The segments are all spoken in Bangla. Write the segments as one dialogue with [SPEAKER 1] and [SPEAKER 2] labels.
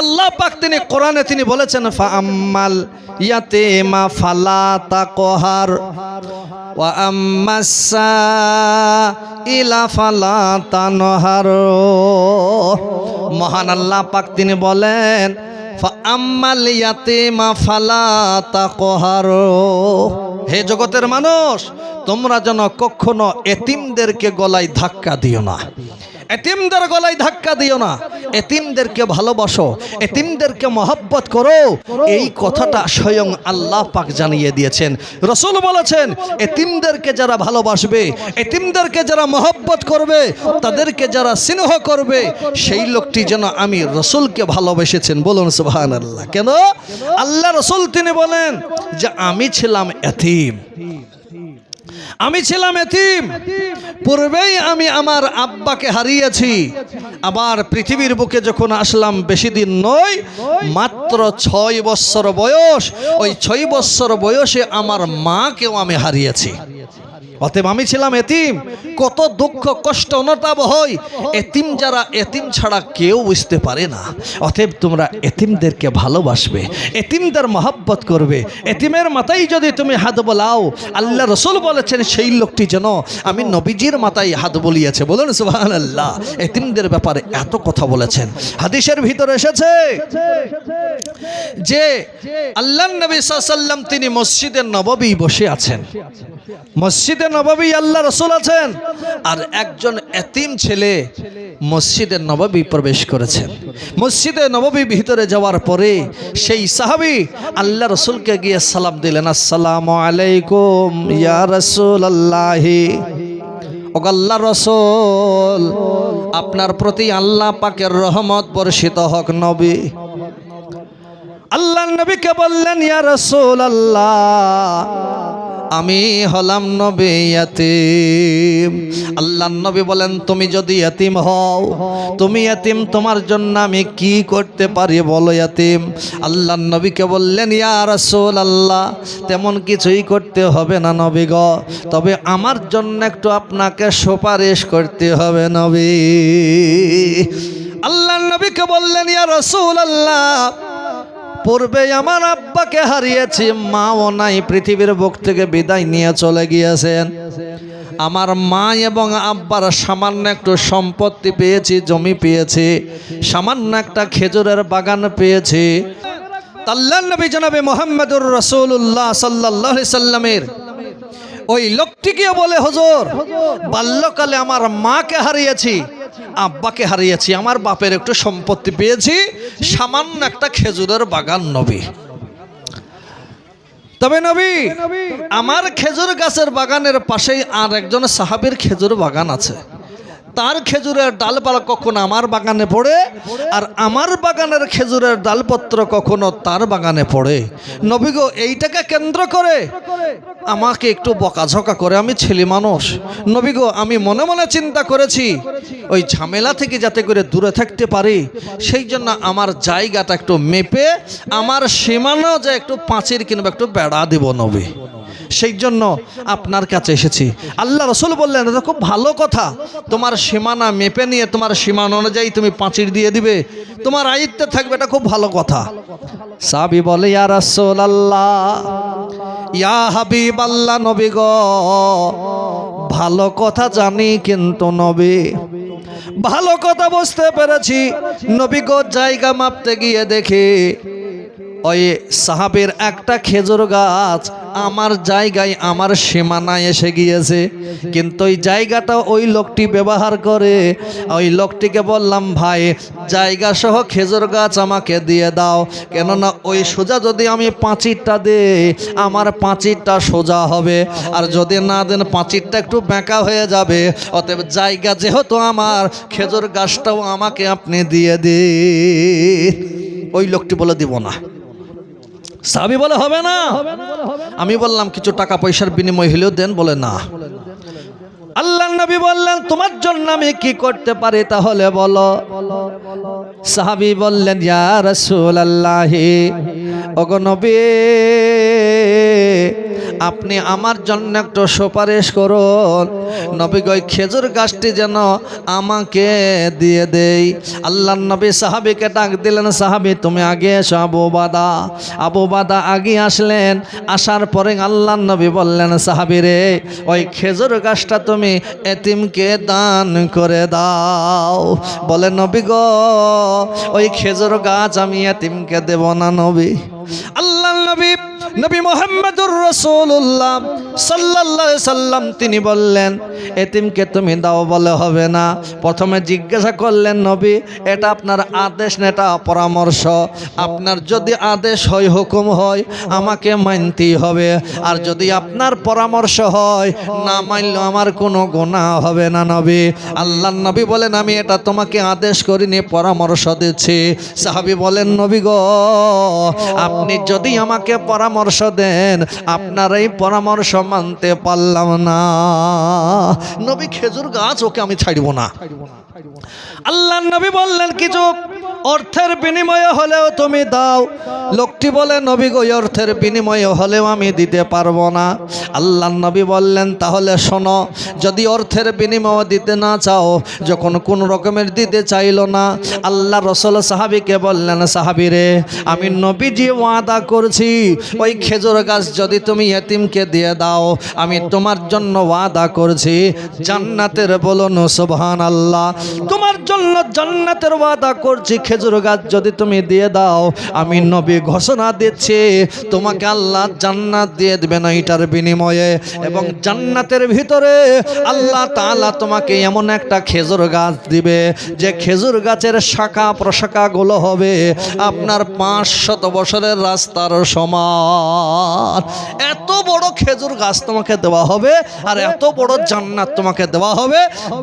[SPEAKER 1] আল্লাহ পাক তিনি কোরআনে তিনি বলেছেন ফা আম্মাল ইয়াতে মা ফালা তা তাকহার, ওয়া আম্মাসা ইলা ফালা তানহার। মহান আল্লাহ পাক তিনি বলেন ফা আম্মাল ইয়াতে মা ফালা তা তাকহার। হে জগতের মানুষ, তোমরা যেন কখনো এতিমদেরকে গলায় ধাক্কা দিও না। এতিমদের গলায় ধাক্কা দিও না। এতিমদেরকে ভালোবাসো, এতিমদেরকে মহব্বত করো। এই কথাটা স্বয়ং আল্লাহ পাক জানিয়ে দিয়েছেন। রসুল বলেছেন, এতিমদেরকে যারা ভালোবাসবে, এতিমদেরকে যারা মহব্বত করবে, তাদেরকে যারা স্নেহ করবে, সেই লোকটি যেন আমি রসুলকে ভালোবেসেছেন। বলুন সুবাহান আল্লাহ কেন? আল্লাহ রসুল তিনি বলেন যে, আমি ছিলাম এতিম। আমি ছিলাম এতিম। পূর্বেই আমি আমার আব্বাকে হারিয়েছি। আবার পৃথিবীর বুকে যখন আসলাম, বেশি দিন নয়, মাত্র ছয় বৎসর বয়স। ওই ছয় বৎসর বয়সে আমার মাকেও আমি হারিয়েছি। অতএব আমি ছিলাম এতিম। কত দুঃখ, কষ্ট অনুতাপ হয় এতিম যারা, এতিম ছাড়া কেউ বুঝতে পারে না। অতএব তোমরা এতিমদেরকে ভালোবাসবে। এতিমদের মহাব্বত করবে। এতিমের মাথায় যদি তুমি হাত বলাও, আল্লাহ রসুল বলেছেন, সেই লোকটি যেন, আমি নবীজির মাথায় হাত বলিয়েছে। বলুন সুবাহান আল্লাহ এতিমদের ব্যাপারে এত কথা বলেছেন। হাদিসের ভিতরে এসেছে যে আল্লাহ নবী সাল্লাম তিনি মসজিদের নববী বসে আছেন। মসজিদে নববী আল্লাহ রসুল আছেন। আর একজন এতিম ছেলে মসজিদে নববী প্রবেশ করেছেন। মসজিদে নববী ভিতরে যাওয়ার পরে সেই সাহাবি আল্লাহ রসুলকে গিয়ে সালাম দিলেন, আসসালাম আলাইকুম ইয়া রসুল আল্লাহি আল্লাহ রসুল, আপনার প্রতি আল্লাহ পাকের রহমত বর্ষিত হক নবী। আল্লাহ নবীকে বললেন, ইয়া রসুল আল্লাহ আমি হলাম নবী আল্লাহ নবী বলেন, তুমি যদি ইয়াতিম হও, তুমি ইয়াতিম, তোমার জন্য আমি কি করতে পারি বলো ইয়াতিম? আল্লাহ নবীকে বললেন, ইয়া রাসূল আল্লাহ তেমন কিছুই করতে হবে না নবী গ। তবে আমার জন্য একটু আপনাকে সুপারিশ করতে হবে নবী। আল্লাহ নবীকে বললেন, ইয়া রাসূল আল্লাহ পূর্বে আমার আব্বাকে হারিয়েছি, মাও নাই, পৃথিবীর বুক থেকে বিদায় নিয়ে চলে গিয়েছেন। আমার মা এবং আব্বার সামান্য একটু সম্পত্তি পেয়েছি, জমি পেয়েছি, সামান্য একটা খেজুরের বাগান পেয়েছি। ওই বলে, হজর, বাল্যকালে আমার মাকে হারিয়েছি আব্বাকে হারিয়েছি আমার বাপের একটু সম্পত্তি পেয়েছি সামান্য একটা খেজুরের বাগান নবী তবে নবী। আমার খেজুর গাছের বাগানের পাশেই আর একজন সাহাবির খেজুর বাগান আছে। তার খেজুরের ডালপালা কখনো আমার বাগানে পড়ে? আর আমার বাগানের খেজুরের ডালপত্র কখনো তার বাগানে পড়ে? নবী গো, এইটাকে কেন্দ্র করে? আমাকে একটু বকাঝকা করে, আমি ছেলে মানুষ। নবী গো, আমি মনে মনে চিন্তা করেছি, ওই ঝামেলা থেকে যাতে করে দূরে থাকতে পারি, সেই জন্য আমার জায়গাটা একটু মেপে, আমার সীমানা যে একটু পাঁচির কিংবা একটু বেড়া দিব নবী। সেই জন্য আপনার কাছে এসেছি। আল্লাহ রসুল বললেন, এটা খুব ভালো কথা। তোমার সীমানা মেপে নিয়ে, তোমার সীমানা অনুযায়ী তুমি পাঁচির দিয়ে দিবে। তোমার আয়ত্তে থাকবে, এটা খুব ভালো কথা। সাবি বলে, ইয়া রসুল আল্লাহ ইয়া হাবিব আল্লাহ নবী গ, ভালো কথা জানি কিন্তু নবী, ভালো কথা বুঝতে পেরেছি। নবী গো, জায়গা মাপতে গিয়ে দেখে ওই সাহাবের একটা খেজুর গাছ আমার জায়গায়, আমার সীমানায় এসে গিয়েছে। কিন্তু ওই জায়গাটা ওই লোকটি ব্যবহার করে, ওই লোকটিকে বললাম, ভাই জায়গা সহ খেজুর গাছ আমাকে দিয়ে দাও। কেননা ওই সোজা যদি আমি পাঁচিরটা দিই, আমার পাঁচিরটা সোজা হবে। আর যদি না দেন, পাঁচিরটা একটু বেঁকা হয়ে যাবে। অতএব জায়গা যেহেতু আমার, খেজুর গাছটাও আমাকে আপনি দিয়ে দিন। ওই লোকটি বলে, দিব না। সাবি বলে, হবে না। আমি বললাম, কিছু টাকা পয়সার বিনিময় হলেও দেন। বলে, না। আল্লাহ নবী বললেন, তোমার জন্য আমি কি করতে পারি তাহলে বলো? সাহাবি বললেন, ইয়া রাসূলুল্লাহ, ওগো নবী আপনি আমার জন্য একটু সুপারিশ করুন। নবী গই খেজুর গাছটি যেন আমাকে দিয়ে দেই। আল্লাহ নবী সাহাবিকে ডাক দিলেন, সাহাবি, তুমি আগে এসো, আবু বাদা। আবু বাদা আগে আসলেন, আসার পরে আল্লাহ নবী বললেন, সাহাবি রে, ওই খেজুর গাছটা তুমি এতিমকে দান করে দাও। বলে, নবী গো, ওই খেজুর গাছ আমি এতিমকে দেব না, নবী। আল্লাহ নবী নবী মোহাম্মদুর রসুল্লাহ সাল্লাল্লাহু সাল্লাম তিনি বললেন, এতিমকে তুমি দাও বলে হবে না। প্রথমে জিজ্ঞাসা করলেন, নবী, এটা আপনার আদেশ না এটা পরামর্শ? আপনার যদি আদেশ হয়, হুকুম হয়, আমাকে মানতেই হবে। আর যদি আপনার পরামর্শ হয়, না মানলেও আমার কোনো গোনা হবে না, নবী। আল্লাহ নবী বলেন, আমি এটা তোমাকে আদেশ করিনি, পরামর্শ দিচ্ছি। সাহাবি বলেন, নবী গো, আপনি যদি আমাকে পরামর্শ দেন, আপনার এই পরামর্শ মানতে পারলাম না। নবী খেজুর গাছ ওকে আমি ছাড়ব না। আল্লাহ নবী বললেন কিছু অর্থের বিনিময়ে হলেও তুমি দাও। লোকটি বলে, নবী গো অর্থের বিনিময়ে হলেও আমি দিতে পারব না। আল্লাহ নবী বললেন, তাহলে শোনো, যদি অর্থের বিনিময় দিতে না চাও, যখন কোন রকমের দিতে চাইলো না আল্লাহ রসল সাহাবিকে বললেন, সাহাবি রে, আমি নবীজি ওয়াদা করছি। ওই খেজুর গাছ যদি তুমি এতিমকে দিয়ে দাও, আমি তোমার জন্য ওয়াদা করছি। জান্নাতের বলুন সুবহান আল্লাহ তোমার জন্য জান্নাতের ওয়াদা করছি। খেজুর গাছ যদি তুমি দিয়ে দাও, আমি নবী ঘোষণা দিচ্ছি, তোমাকে আল্লাহ জান্নাত দিয়ে দেবে না এটার বিনিময়ে। এবং জান্নাতের ভিতরে আল্লাহ তাআলা তোমাকে এমন একটা খেজুর গাছ দিবে, যে খেজুর গাছের শাখা প্রশাখাগুলো হবে আপনার পাঁচ শত বছরের রাস্তার সমান। এত বড় খেজুর গাছ তোমাকে দেওয়া হবে, আর এত বড় জান্নাত তোমাকে দেওয়া হবে,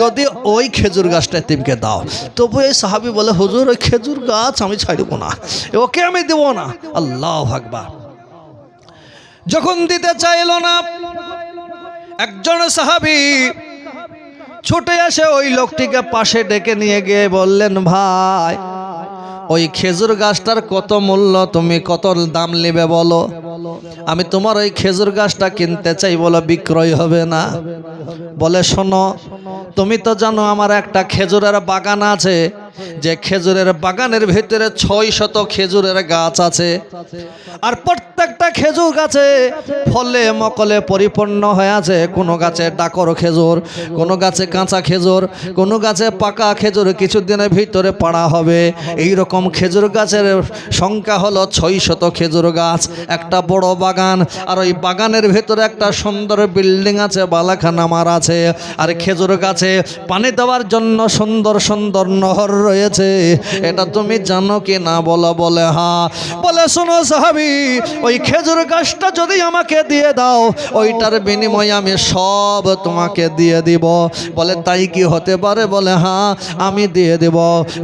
[SPEAKER 1] যদি ওই খেজুর গাছটা তিমকে দাও। তবু এই সাহাবি বলে, হুজুর, ওই খেজুর গাছ আমি ছাড়ব না, ওকে আমি দেবো না। আল্লাহ ভাগবা যখন দিতে চাইল না, একজন সাহাবি ছুটে আসে ওই লোকটিকে পাশে ডেকে নিয়ে গিয়ে বললেন, ভাই ওই খেজুর গাছটার কত মূল্য, তুমি কত দাম নেবে বলো? আমি তোমার ওই খেজুর গাছটা কিনতে চাই বলো বিক্রয় হবে না। বলে শোনো, তুমি তো জানো আমার একটা খেজুরের বাগান আছে যে খেজুরের বাগানের ভিতরে ছয় শত খেজুরের গাছ আছে। আর প্রত্যেকটা খেজুর গাছে ফলে মকলে পরিপূর্ণ হয়ে আছে। কোনো গাছে ডাকর খেজুর, কোনো গাছে কাঁচা খেজুর, কোনো গাছে পাকা খেজুর কিছুদিনের ভিতরে পাড়া হবে। এই রকম খেজুর গাছের সংখ্যা হলো ছয় শত খেজুর গাছ। একটা বড় বাগান, আর ওই বাগানের ভিতরে একটা সুন্দর বিল্ডিং আছে বালাখানামার আছে। আর খেজুর গাছে পানি দেওয়ার জন্য সুন্দর সুন্দর নহর রয়েছে। এটা তুমি জানো কি না? বলো, বলে হ্যাঁ বলে, শোনো সাহাবি, ওই খেজুর গাছটা যদি আমাকে দিয়ে দাও, ওইটার বিনিময়ে আমি সব তোমাকে দিয়ে দিব। বলে, তাই কি হতে পারে? বলে হ্যাঁ আমি দিয়ে দেব।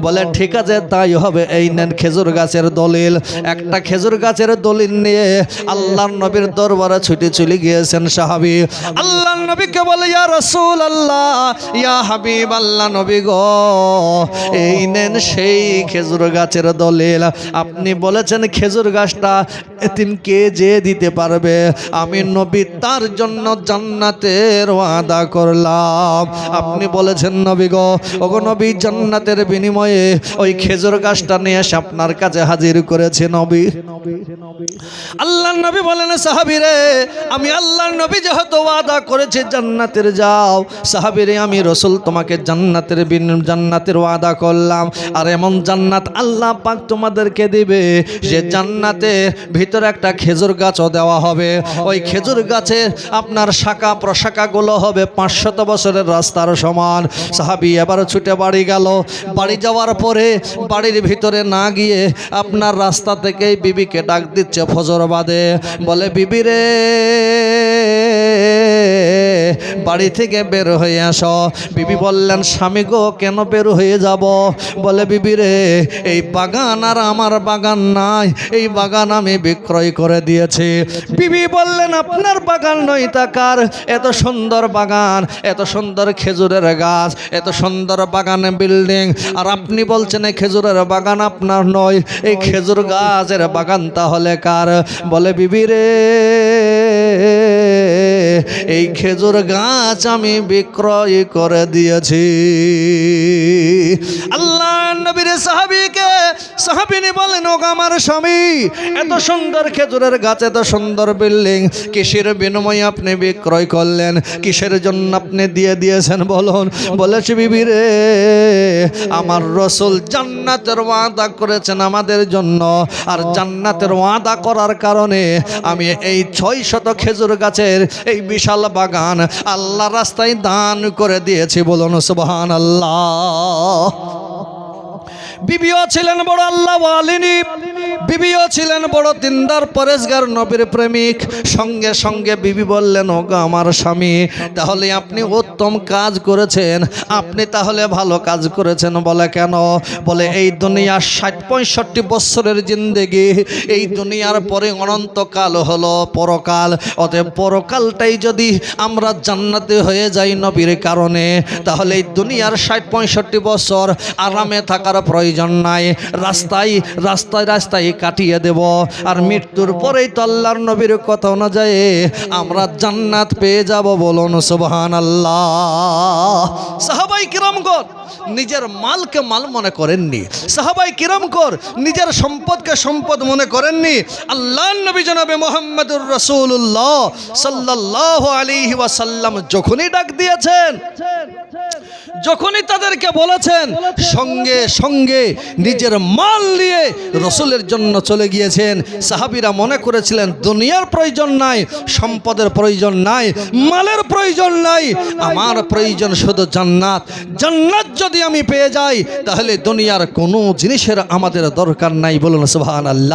[SPEAKER 1] বলে, ঠিক আছে, তাই হবে। এই নেন খেজুর গাছের দলিল। একটা খেজুর গাছের দলিল নিয়ে আল্লাহর নবীর দরবারে ছুটে চলে গিয়েছেন সাহাবি। আল্লাহর নবীকে বলে, ইয়া রসুল আল্লাহ ইয়া হাবিব আল্লাহ নবী গো এই নেন সেই খেজুর গাছের দলিল আপনি বলেছেন খেজুর গাছটা এতিমকে যে দিতে পারবে? আমি নবী তার জন্য জান্নাতের ওয়াদা করলাম। আপনি বলেছেন নবী গো, ওগো নবী জান্নাতের বিনিময়ে ওই খেজুর গাছটা নিয়ে এসে আপনার কাছে হাজির করেছে নবী। আল্লাহ নবী বলেন, সাহাবিরে, আমি আল্লাহর নবী যেহেতু ওয়াদা করেছে জান্নাতের যাও, সাহাবিরে, আমি রসুল তোমাকে জান্নাতের জান্নাতের ওয়াদা করলাম আর এমন জান্নাত আল্লাহ পাক তোমাদেরকে দিবে, যে জান্নাতের ভিতরে একটা খেজুর গাছও দেওয়া হবে। ওই খেজুর গাছে আপনার শাখা প্রশাখাগুলো হবে পাঁচশত বছরের রাস্তার সমান। সাহাবি এবার ছুটে বাড়ি গেল। বাড়ি যাওয়ার পরে বাড়ির ভিতরে না গিয়ে আপনার রাস্তা থেকেই বিবিকে ডাক দিচ্ছে ফজর বাদে। বলে, বিবি রে বাড়ি থেকে বের হয়ে আসো। বিবি বললেন, স্বামী গো, কেন বের হয়ে যাব? বলে, বিবি রে, এই বাগান আর আমার বাগান নাই। এই বাগান আমি বিক্রয় করে দিয়েছি। বিবি বললেন, আপনার বাগান নয় তাকার এত সুন্দর বাগান, এত সুন্দর খেজুরের গাছ, এত সুন্দর বাগানে বিল্ডিং। আর আপনি বলছেন, এই খেজুরের বাগান আপনার নয়, এই খেজুর গাছের বাগান তাহলে কার? বলে, বিবি রে, এই খেজুর গাছ আমি বিক্রয় করে দিয়েছি। আল্লাহ নবীর সাহাবিকে, সাহাবিনী বলেন ও আমার স্বামী, এত সুন্দর খেজুরের গাছ, এত সুন্দর বিল্ডিং, কিসের বিনিময়ে আপনি বিক্রয় করলেন? কিসের জন্য আপনি দিয়ে দিয়েছেন বলুন? বলেছি, বিবি রে, আমার রসুল জান্নাতের ওয়াদা করেছেন আমাদের জন্য। আর জান্নাতের ওয়াদা করার কারণে আমি এই ছয় শত খেজুর গাছের এই বিশাল বাগান আল্লাহ রাস্তায় দান করে দিয়েছি বলুন সুবহান আল্লাহ বিবিও ছিলেন বড় আল্লাহ আলিনী বিবিও ছিলেন বড় তিনদার পরেশগার নবীর প্রেমিক। সঙ্গে সঙ্গে বিবি বললেন ও গো আমার স্বামী, তাহলে আপনি উত্তম কাজ করেছেন। আপনি তাহলে ভালো কাজ করেছেন। বলে কেন? বলে, এই দুনিয়ার ষাট পঁয়ষট্টি বছরের জিন্দেগি, এই দুনিয়ার পরে অনন্তকাল হলো পরকাল। অতএব পরকালটাই যদি আমরা জান্নাতে হয়ে যাই নবীর কারণে, তাহলে এই দুনিয়ার ষাট পঁয়ষট্টি বছর আরামে থাকার প্রয়োজন নাই। রাস্তায় রাস্তায় রাস্তায় কাটিয়ে দেব। আর মৃত্যুর পরেই তো আল্লাহর নবীর কথা অনুযায়ী আমরা জান্নাত পেয়ে যাব বলুন সুবহান আল্লাহ সাহাবাই কিরমগণ, নিজের মালকে মাল মনে করেননি। সাহাবাই কিরমকর নিজের সম্পদকে সম্পদ মনে করেননি। আল্লাহ নবী জনাবে মোহাম্মদুর রসুল্লাহ সাল্লাহ আলী ওয়াসাল্লাম যখনই ডাক দিয়েছেন, যখনই তাদেরকে বলেছেন, সঙ্গে সঙ্গে নিজের মাল নিয়ে রসুলের জন্য চলে গিয়েছেন। সাহাবিরা মনে করেছিলেন, দুনিয়ার প্রয়োজন নাই, সম্পদের প্রয়োজন নাই, মালের প্রয়োজন নাই, আমার প্রয়োজন শুধু জান্নাত। জান্নাত যদি আমি পেয়ে যাই, তাহলে দুনিয়ার কোনো জিনিসের আমাদের দরকার নাই। বলুন সুবহান আল্লাহ